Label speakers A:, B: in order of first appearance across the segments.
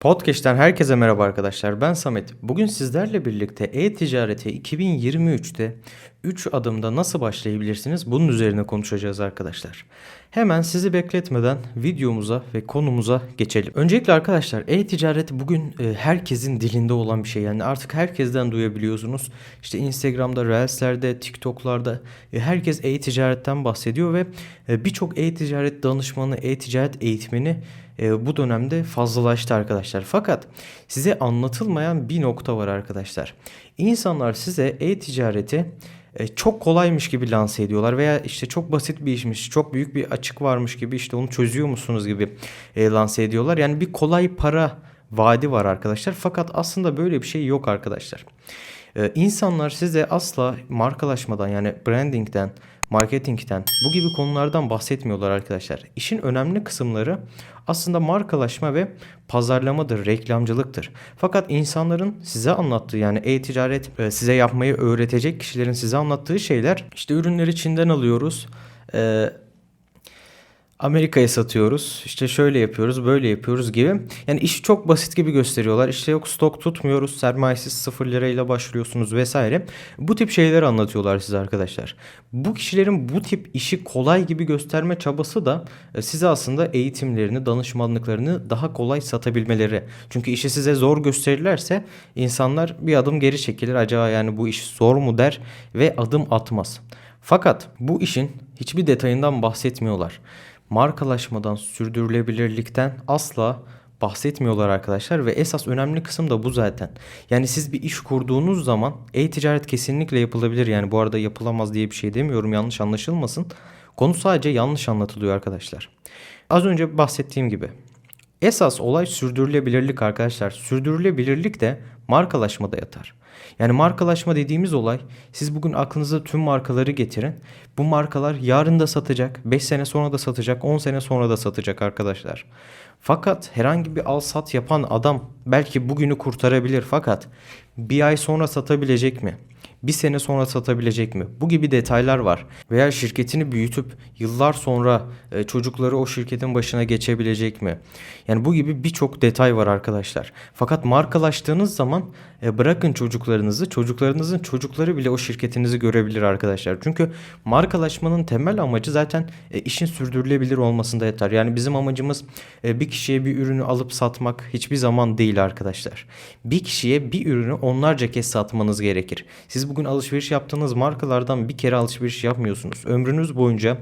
A: Podcast'ten herkese merhaba arkadaşlar. Ben Samet. Bugün sizlerle birlikte e-ticarete 2023'te 3 adımda nasıl başlayabilirsiniz? Bunun üzerine konuşacağız arkadaşlar. Hemen sizi bekletmeden videomuza ve konumuza geçelim. Öncelikle arkadaşlar e-ticaret bugün e, herkesin dilinde olan bir şey. Yani artık herkesten duyabiliyorsunuz. İşte Instagram'da, Reels'lerde, TikTok'larda e, herkes e-ticaretten bahsediyor ve e, birçok e-ticaret danışmanı, e-ticaret eğitmeni bu dönemde fazlalaştı arkadaşlar. Fakat size anlatılmayan bir nokta var arkadaşlar. İnsanlar size e-ticareti e, çok kolaymış gibi lanse ediyorlar veya işte çok basit bir işmiş, çok büyük bir açık varmış gibi işte onu çözüyor musunuz gibi e, lanse ediyorlar. Yani bir kolay para vaadi var arkadaşlar. Fakat aslında böyle bir şey yok arkadaşlar. E, insanlar size asla markalaşmadan yani brandingden, marketingten bu gibi konulardan bahsetmiyorlar arkadaşlar. İşin önemli kısımları aslında markalaşma ve pazarlamadır, reklamcılıktır. Fakat insanların size anlattığı yani e-ticaret e, size yapmayı öğretecek kişilerin size anlattığı şeyler işte ürünleri Çin'den alıyoruz. E, Amerika'ya satıyoruz. İşte şöyle yapıyoruz, böyle yapıyoruz gibi. Yani iş çok basit gibi gösteriyorlar. İşte yok stok tutmuyoruz, sermayesiz sıfır lirayla başlıyorsunuz vesaire. Bu tip şeyleri anlatıyorlar size arkadaşlar. Bu kişilerin bu tip işi kolay gibi gösterme çabası da e, size aslında eğitimlerini, danışmanlıklarını daha kolay satabilmeleri. Çünkü işi size zor gösterirlerse insanlar bir adım geri çekilir. Acaba yani bu iş zor mu der ve adım atmaz. Fakat bu işin hiçbir detayından bahsetmiyorlar markalaşmadan, sürdürülebilirlikten asla bahsetmiyorlar arkadaşlar ve esas önemli kısım da bu zaten. Yani siz bir iş kurduğunuz zaman e-ticaret kesinlikle yapılabilir. Yani bu arada yapılamaz diye bir şey demiyorum yanlış anlaşılmasın. Konu sadece yanlış anlatılıyor arkadaşlar. Az önce bahsettiğim gibi. Esas olay sürdürülebilirlik arkadaşlar. Sürdürülebilirlik de markalaşmada yatar. Yani markalaşma dediğimiz olay siz bugün aklınıza tüm markaları getirin. Bu markalar yarın da satacak, 5 sene sonra da satacak, 10 sene sonra da satacak arkadaşlar. Fakat herhangi bir al sat yapan adam belki bugünü kurtarabilir fakat bir ay sonra satabilecek mi? Bir sene sonra satabilecek mi? Bu gibi detaylar var. Veya şirketini büyütüp yıllar sonra e, çocukları o şirketin başına geçebilecek mi? Yani bu gibi birçok detay var arkadaşlar. Fakat markalaştığınız zaman e, bırakın çocuklarınızı, çocuklarınızın çocukları bile o şirketinizi görebilir arkadaşlar. Çünkü markalaşmanın temel amacı zaten e, işin sürdürülebilir olmasında yatar. Yani bizim amacımız bir kişiye bir ürünü alıp satmak hiçbir zaman değil arkadaşlar. Bir kişiye bir ürünü onlarca kez satmanız gerekir. Siz bugün alışveriş yaptığınız markalardan bir kere alışveriş yapmıyorsunuz. Ömrünüz boyunca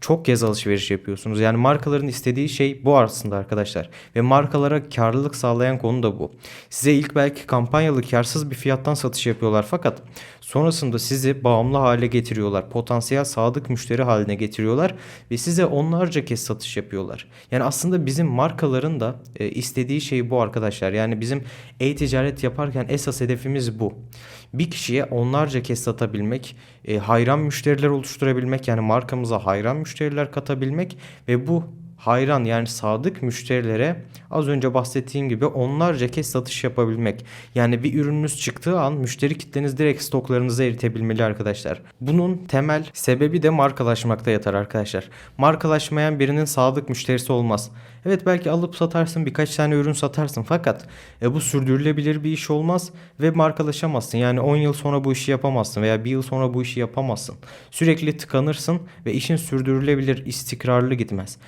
A: çok kez alışveriş yapıyorsunuz. Yani markaların istediği şey bu aslında arkadaşlar. Ve markalara karlılık sağlayan konu da bu. Size ilk belki kampanyalı karsız bir fiyattan satış yapıyorlar fakat sonrasında sizi bağımlı hale getiriyorlar. Potansiyel sadık müşteri haline getiriyorlar ve size onlarca kez satış yapıyorlar. Yani aslında bizim markaların da e, istediği şey bu arkadaşlar. Yani bizim e-ticaret yaparken esas hedefimiz bu. Bir kişiye onlarca kez satabilmek, e, hayran müşteriler oluşturabilmek yani markamıza hayran müşteriler katabilmek ve bu hayran yani sadık müşterilere az önce bahsettiğim gibi onlarca kez satış yapabilmek. Yani bir ürününüz çıktığı an müşteri kitleniz direkt stoklarınızı eritebilmeli arkadaşlar. Bunun temel sebebi de markalaşmakta yatar arkadaşlar. Markalaşmayan birinin sadık müşterisi olmaz. Evet belki alıp satarsın birkaç tane ürün satarsın fakat e, bu sürdürülebilir bir iş olmaz ve markalaşamazsın. Yani 10 yıl sonra bu işi yapamazsın veya 1 yıl sonra bu işi yapamazsın. Sürekli tıkanırsın ve işin sürdürülebilir, istikrarlı gitmez.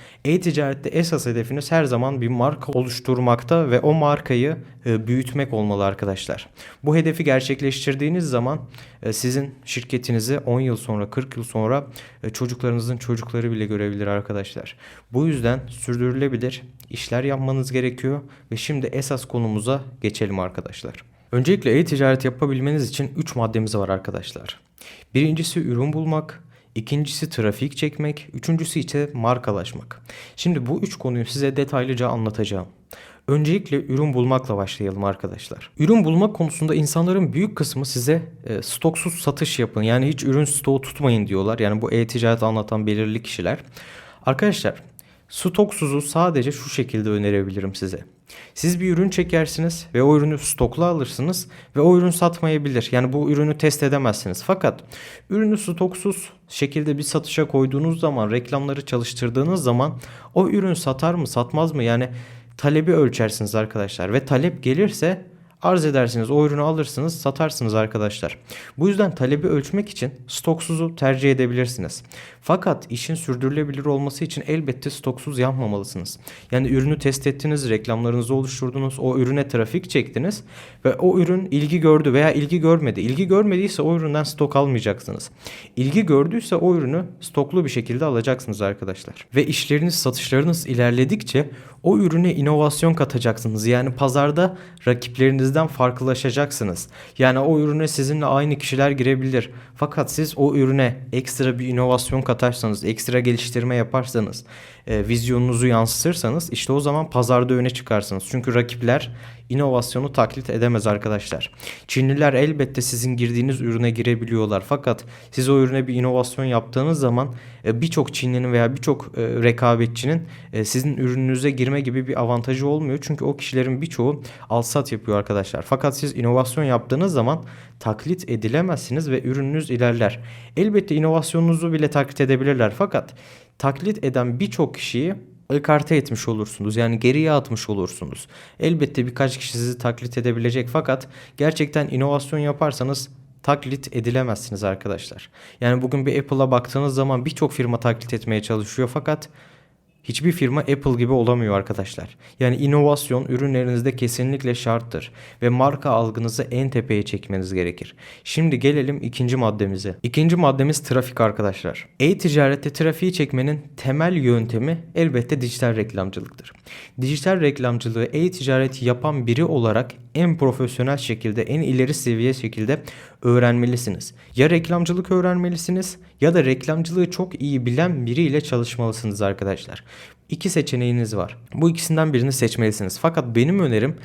A: E-ticarette esas hedefiniz her zaman bir marka oluşturmakta ve o markayı e, büyütmek olmalı arkadaşlar. Bu hedefi gerçekleştirdiğiniz zaman e, sizin şirketinizi 10 yıl sonra 40 yıl sonra e, çocuklarınızın çocukları bile görebilir arkadaşlar. Bu yüzden sürdürülebilir işler yapmanız gerekiyor ve şimdi esas konumuza geçelim arkadaşlar. Öncelikle e-ticaret yapabilmeniz için 3 maddemiz var arkadaşlar. Birincisi ürün bulmak, İkincisi trafik çekmek, üçüncüsü ise markalaşmak. Şimdi bu üç konuyu size detaylıca anlatacağım. Öncelikle ürün bulmakla başlayalım arkadaşlar. Ürün bulmak konusunda insanların büyük kısmı size e, stoksuz satış yapın. Yani hiç ürün stoğu tutmayın diyorlar. Yani bu e-ticaret anlatan belirli kişiler. Arkadaşlar stoksuzu sadece şu şekilde önerebilirim size. Siz bir ürün çekersiniz ve o ürünü stokla alırsınız ve o ürün satmayabilir. Yani bu ürünü test edemezsiniz. Fakat ürünü stoksuz şekilde bir satışa koyduğunuz zaman, reklamları çalıştırdığınız zaman o ürün satar mı, satmaz mı? Yani talebi ölçersiniz arkadaşlar ve talep gelirse arz edersiniz. O ürünü alırsınız, satarsınız arkadaşlar. Bu yüzden talebi ölçmek için stoksuzu tercih edebilirsiniz. Fakat işin sürdürülebilir olması için elbette stoksuz yapmamalısınız. Yani ürünü test ettiniz, reklamlarınızı oluşturdunuz, o ürüne trafik çektiniz ve o ürün ilgi gördü veya ilgi görmedi. İlgi görmediyse o üründen stok almayacaksınız. İlgi gördüyse o ürünü stoklu bir şekilde alacaksınız arkadaşlar. Ve işleriniz, satışlarınız ilerledikçe o ürüne inovasyon katacaksınız. Yani pazarda rakiplerinizden farklılaşacaksınız. Yani o ürüne sizinle aynı kişiler girebilir. Fakat siz o ürüne ekstra bir inovasyon katarsanız, ekstra geliştirme yaparsanız, e, vizyonunuzu yansıtırsanız işte o zaman pazarda öne çıkarsınız. Çünkü rakipler inovasyonu taklit edemez arkadaşlar. Çinliler elbette sizin girdiğiniz ürüne girebiliyorlar. Fakat siz o ürüne bir inovasyon yaptığınız zaman e, birçok Çinlinin veya birçok e, rekabetçinin e, sizin ürününüze girme gibi bir avantajı olmuyor. Çünkü o kişilerin birçoğu alsat yapıyor arkadaşlar. Fakat siz inovasyon yaptığınız zaman taklit edilemezsiniz ve ürününüz ilerler. Elbette inovasyonunuzu bile taklit edebilirler. Fakat taklit eden birçok kişiyi ekarte etmiş olursunuz. Yani geriye atmış olursunuz. Elbette birkaç kişi sizi taklit edebilecek fakat gerçekten inovasyon yaparsanız taklit edilemezsiniz arkadaşlar. Yani bugün bir Apple'a baktığınız zaman birçok firma taklit etmeye çalışıyor fakat Hiçbir firma Apple gibi olamıyor arkadaşlar. Yani inovasyon ürünlerinizde kesinlikle şarttır ve marka algınızı en tepeye çekmeniz gerekir. Şimdi gelelim ikinci maddemize. İkinci maddemiz trafik arkadaşlar. E-ticarette trafiği çekmenin temel yöntemi elbette dijital reklamcılıktır. Dijital reklamcılığı e-ticareti yapan biri olarak en profesyonel şekilde, en ileri seviye şekilde öğrenmelisiniz. Ya reklamcılık öğrenmelisiniz ya da reklamcılığı çok iyi bilen biriyle çalışmalısınız arkadaşlar. İki seçeneğiniz var. Bu ikisinden birini seçmelisiniz. Fakat benim önerim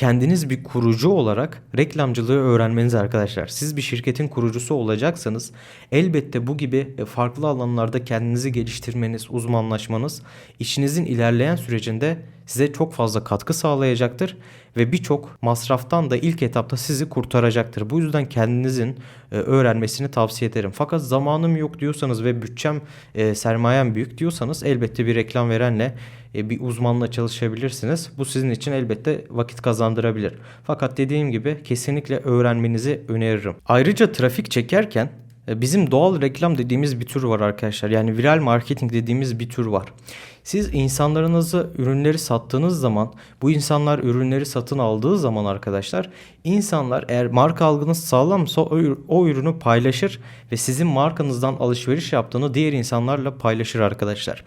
A: kendiniz bir kurucu olarak reklamcılığı öğrenmeniz arkadaşlar. Siz bir şirketin kurucusu olacaksanız elbette bu gibi e, farklı alanlarda kendinizi geliştirmeniz, uzmanlaşmanız işinizin ilerleyen sürecinde size çok fazla katkı sağlayacaktır ve birçok masraftan da ilk etapta sizi kurtaracaktır. Bu yüzden kendinizin e, öğrenmesini tavsiye ederim. Fakat zamanım yok diyorsanız ve bütçem e, sermayem büyük diyorsanız elbette bir reklam verenle bir uzmanla çalışabilirsiniz. Bu sizin için elbette vakit kazandırabilir. Fakat dediğim gibi kesinlikle öğrenmenizi öneririm. Ayrıca trafik çekerken e, Bizim doğal reklam dediğimiz bir tür var arkadaşlar. Yani viral marketing dediğimiz bir tür var. Siz insanlarınızı ürünleri sattığınız zaman bu insanlar ürünleri satın aldığı zaman arkadaşlar insanlar eğer marka algınız sağlamsa o, o ürünü paylaşır ve sizin markanızdan alışveriş yaptığını diğer insanlarla paylaşır arkadaşlar.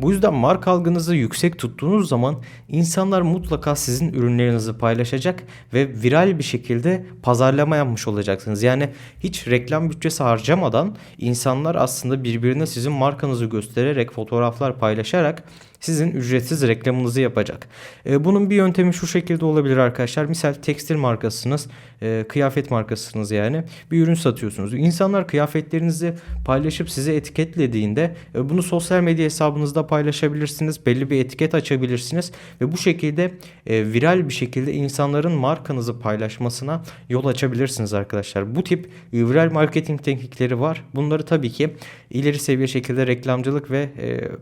A: Bu yüzden marka algınızı yüksek tuttuğunuz zaman insanlar mutlaka sizin ürünlerinizi paylaşacak ve viral bir şekilde pazarlama yapmış olacaksınız. Yani hiç reklam bütçesi harcamadan insanlar aslında birbirine sizin markanızı göstererek fotoğraflar paylaşarak tak? Sizin ücretsiz reklamınızı yapacak. E, bunun bir yöntemi şu şekilde olabilir arkadaşlar. Misal tekstil markasınız, e, kıyafet markasınız yani. Bir ürün satıyorsunuz. İnsanlar kıyafetlerinizi paylaşıp size etiketlediğinde e, bunu sosyal medya hesabınızda paylaşabilirsiniz. Belli bir etiket açabilirsiniz ve bu şekilde viral bir şekilde insanların markanızı paylaşmasına yol açabilirsiniz arkadaşlar. Bu tip viral marketing teknikleri var. Bunları tabii ki ileri seviye şekilde reklamcılık ve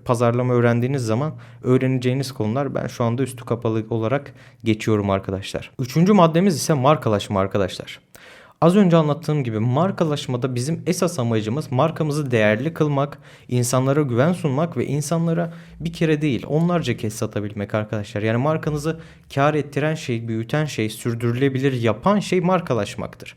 A: pazarlama öğrendiğiniz zaman öğreneceğiniz konular ben şu anda üstü kapalı olarak geçiyorum arkadaşlar. Üçüncü maddemiz ise markalaşma arkadaşlar. Az önce anlattığım gibi markalaşmada bizim esas amacımız markamızı değerli kılmak, insanlara güven sunmak ve insanlara bir kere değil onlarca kez satabilmek arkadaşlar. Yani markanızı kar ettiren şey, büyüten şey, sürdürülebilir yapan şey markalaşmaktır.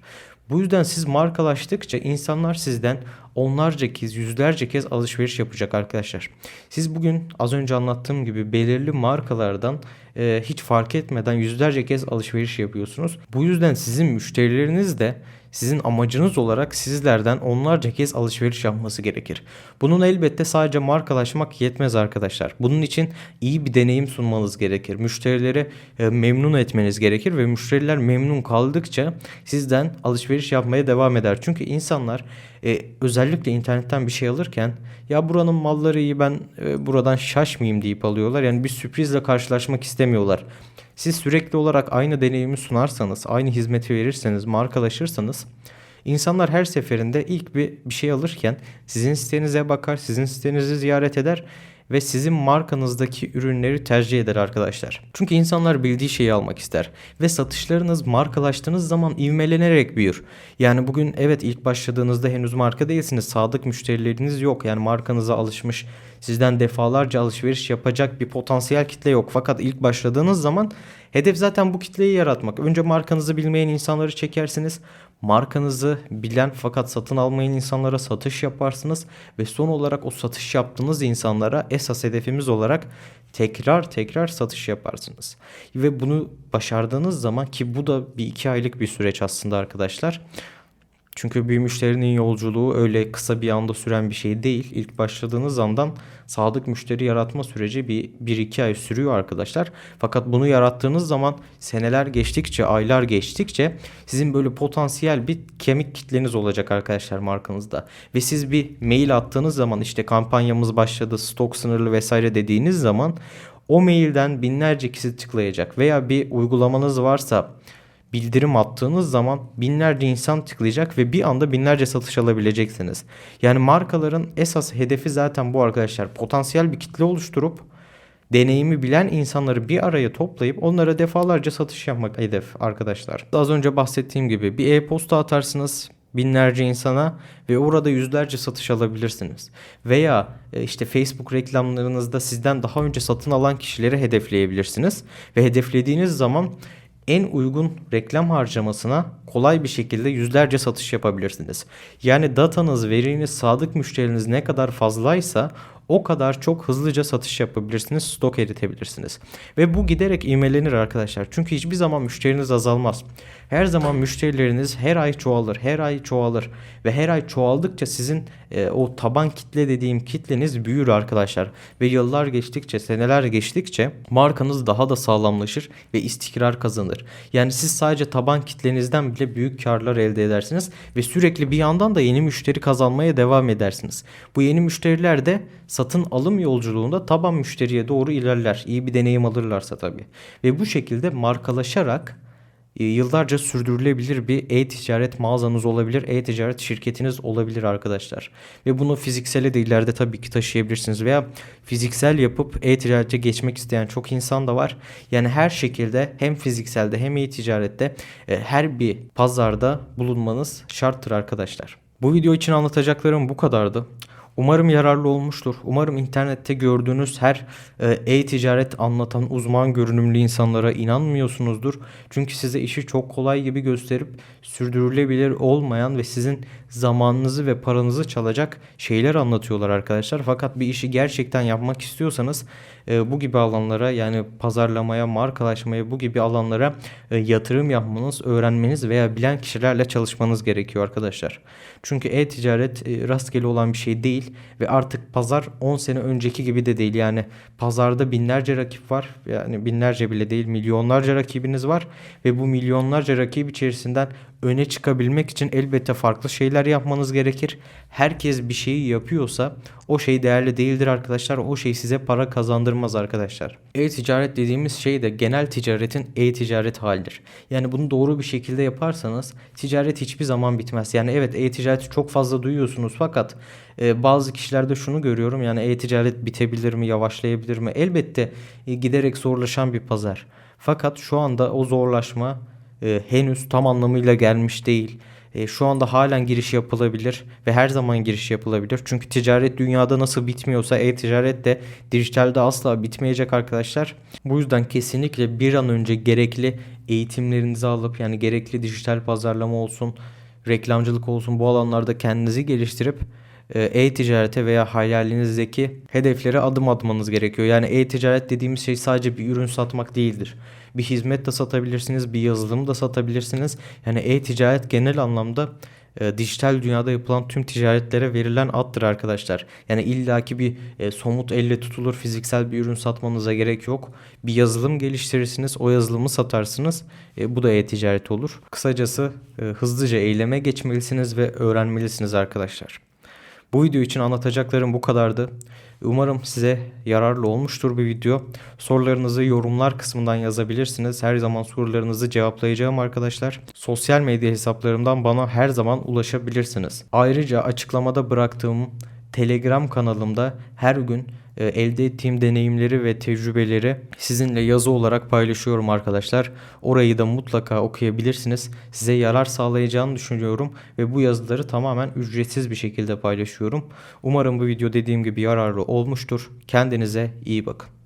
A: Bu yüzden siz markalaştıkça insanlar sizden onlarca kez, yüzlerce kez alışveriş yapacak arkadaşlar. Siz bugün az önce anlattığım gibi belirli markalardan e, hiç fark etmeden yüzlerce kez alışveriş yapıyorsunuz. Bu yüzden sizin müşterileriniz de sizin amacınız olarak sizlerden onlarca kez alışveriş yapması gerekir. Bunun elbette sadece markalaşmak yetmez arkadaşlar. Bunun için iyi bir deneyim sunmanız gerekir. Müşterileri e, memnun etmeniz gerekir ve müşteriler memnun kaldıkça sizden alışveriş yapmaya devam eder. Çünkü insanlar e, özellikle internetten bir şey alırken ya buranın malları iyi ben e, buradan şaşmayayım deyip alıyorlar. Yani bir sürprizle karşılaşmak istemiyorlar. Siz sürekli olarak aynı deneyimi sunarsanız, aynı hizmeti verirseniz, markalaşırsanız insanlar her seferinde ilk bir, bir şey alırken sizin sitenize bakar, sizin sitenizi ziyaret eder ve sizin markanızdaki ürünleri tercih eder arkadaşlar. Çünkü insanlar bildiği şeyi almak ister ve satışlarınız markalaştığınız zaman ivmelenerek büyür. Yani bugün evet ilk başladığınızda henüz marka değilsiniz. Sadık müşterileriniz yok. Yani markanıza alışmış, sizden defalarca alışveriş yapacak bir potansiyel kitle yok. Fakat ilk başladığınız zaman hedef zaten bu kitleyi yaratmak. Önce markanızı bilmeyen insanları çekersiniz. Markanızı bilen fakat satın almayan insanlara satış yaparsınız ve son olarak o satış yaptığınız insanlara esas hedefimiz olarak tekrar tekrar satış yaparsınız. Ve bunu başardığınız zaman ki bu da bir iki aylık bir süreç aslında arkadaşlar. Çünkü bir müşterinin yolculuğu öyle kısa bir anda süren bir şey değil. İlk başladığınız andan sadık müşteri yaratma süreci bir, bir iki ay sürüyor arkadaşlar. Fakat bunu yarattığınız zaman seneler geçtikçe, aylar geçtikçe sizin böyle potansiyel bir kemik kitleniz olacak arkadaşlar markanızda. Ve siz bir mail attığınız zaman işte kampanyamız başladı, stok sınırlı vesaire dediğiniz zaman o mailden binlerce kişi tıklayacak veya bir uygulamanız varsa bildirim attığınız zaman binlerce insan tıklayacak ve bir anda binlerce satış alabileceksiniz. Yani markaların esas hedefi zaten bu arkadaşlar. Potansiyel bir kitle oluşturup deneyimi bilen insanları bir araya toplayıp onlara defalarca satış yapmak hedef arkadaşlar. Az önce bahsettiğim gibi bir e-posta atarsınız binlerce insana ve orada yüzlerce satış alabilirsiniz. Veya e, işte Facebook reklamlarınızda sizden daha önce satın alan kişileri hedefleyebilirsiniz ve hedeflediğiniz zaman en uygun reklam harcamasına kolay bir şekilde yüzlerce satış yapabilirsiniz. Yani datanız, veriniz, sadık müşteriniz ne kadar fazlaysa o kadar çok hızlıca satış yapabilirsiniz, stok eritebilirsiniz. Ve bu giderek ivmelenir arkadaşlar. Çünkü hiçbir zaman müşteriniz azalmaz. Her zaman müşterileriniz her ay çoğalır, her ay çoğalır ve her ay çoğaldıkça sizin e, o taban kitle dediğim kitleniz büyür arkadaşlar. Ve yıllar geçtikçe, seneler geçtikçe markanız daha da sağlamlaşır ve istikrar kazanır. Yani siz sadece taban kitlenizden bile büyük karlar elde edersiniz ve sürekli bir yandan da yeni müşteri kazanmaya devam edersiniz. Bu yeni müşteriler de satın alım yolculuğunda taban müşteriye doğru ilerler. İyi bir deneyim alırlarsa tabii. Ve bu şekilde markalaşarak e, yıllarca sürdürülebilir bir e-ticaret mağazanız olabilir, e-ticaret şirketiniz olabilir arkadaşlar. Ve bunu fiziksele de ileride tabii ki taşıyabilirsiniz veya fiziksel yapıp e-ticarete geçmek isteyen çok insan da var. Yani her şekilde hem fizikselde hem e-ticarette e, her bir pazarda bulunmanız şarttır arkadaşlar. Bu video için anlatacaklarım bu kadardı. Umarım yararlı olmuştur. Umarım internette gördüğünüz her e, e-ticaret anlatan uzman görünümlü insanlara inanmıyorsunuzdur. Çünkü size işi çok kolay gibi gösterip sürdürülebilir olmayan ve sizin zamanınızı ve paranızı çalacak şeyler anlatıyorlar arkadaşlar. Fakat bir işi gerçekten yapmak istiyorsanız e, bu gibi alanlara yani pazarlamaya, markalaşmaya bu gibi alanlara e, yatırım yapmanız, öğrenmeniz veya bilen kişilerle çalışmanız gerekiyor arkadaşlar. Çünkü e-ticaret e, rastgele olan bir şey değil ve artık pazar 10 sene önceki gibi de değil. Yani pazarda binlerce rakip var. Yani binlerce bile değil milyonlarca rakibiniz var ve bu milyonlarca rakip içerisinden öne çıkabilmek için elbette farklı şeyler yapmanız gerekir. Herkes bir şeyi yapıyorsa o şey değerli değildir arkadaşlar. O şey size para kazandırmaz arkadaşlar. E-ticaret dediğimiz şey de genel ticaretin e-ticaret halidir. Yani bunu doğru bir şekilde yaparsanız ticaret hiçbir zaman bitmez. Yani evet e-ticareti çok fazla duyuyorsunuz fakat e, bazı kişilerde şunu görüyorum. Yani e-ticaret bitebilir mi, yavaşlayabilir mi? Elbette e, giderek zorlaşan bir pazar. Fakat şu anda o zorlaşma e, henüz tam anlamıyla gelmiş değil. E, şu anda halen giriş yapılabilir ve her zaman giriş yapılabilir. Çünkü ticaret dünyada nasıl bitmiyorsa e-ticaret de dijitalde asla bitmeyecek arkadaşlar. Bu yüzden kesinlikle bir an önce gerekli eğitimlerinizi alıp yani gerekli dijital pazarlama olsun, reklamcılık olsun bu alanlarda kendinizi geliştirip e, e-ticarete veya hayalinizdeki hedeflere adım atmanız gerekiyor. Yani e-ticaret dediğimiz şey sadece bir ürün satmak değildir. Bir hizmet de satabilirsiniz, bir yazılım da satabilirsiniz. Yani e-ticaret genel anlamda e, dijital dünyada yapılan tüm ticaretlere verilen addır arkadaşlar. Yani illaki bir e, somut elle tutulur fiziksel bir ürün satmanıza gerek yok. Bir yazılım geliştirirsiniz, o yazılımı satarsınız. E, bu da e-ticaret olur. Kısacası e, hızlıca eyleme geçmelisiniz ve öğrenmelisiniz arkadaşlar. Bu video için anlatacaklarım bu kadardı. Umarım size yararlı olmuştur bu video. Sorularınızı yorumlar kısmından yazabilirsiniz. Her zaman sorularınızı cevaplayacağım arkadaşlar. Sosyal medya hesaplarımdan bana her zaman ulaşabilirsiniz. Ayrıca açıklamada bıraktığım Telegram kanalımda her gün e, elde ettiğim deneyimleri ve tecrübeleri sizinle yazı olarak paylaşıyorum arkadaşlar. Orayı da mutlaka okuyabilirsiniz. Size yarar sağlayacağını düşünüyorum ve bu yazıları tamamen ücretsiz bir şekilde paylaşıyorum. Umarım bu video dediğim gibi yararlı olmuştur. Kendinize iyi bakın.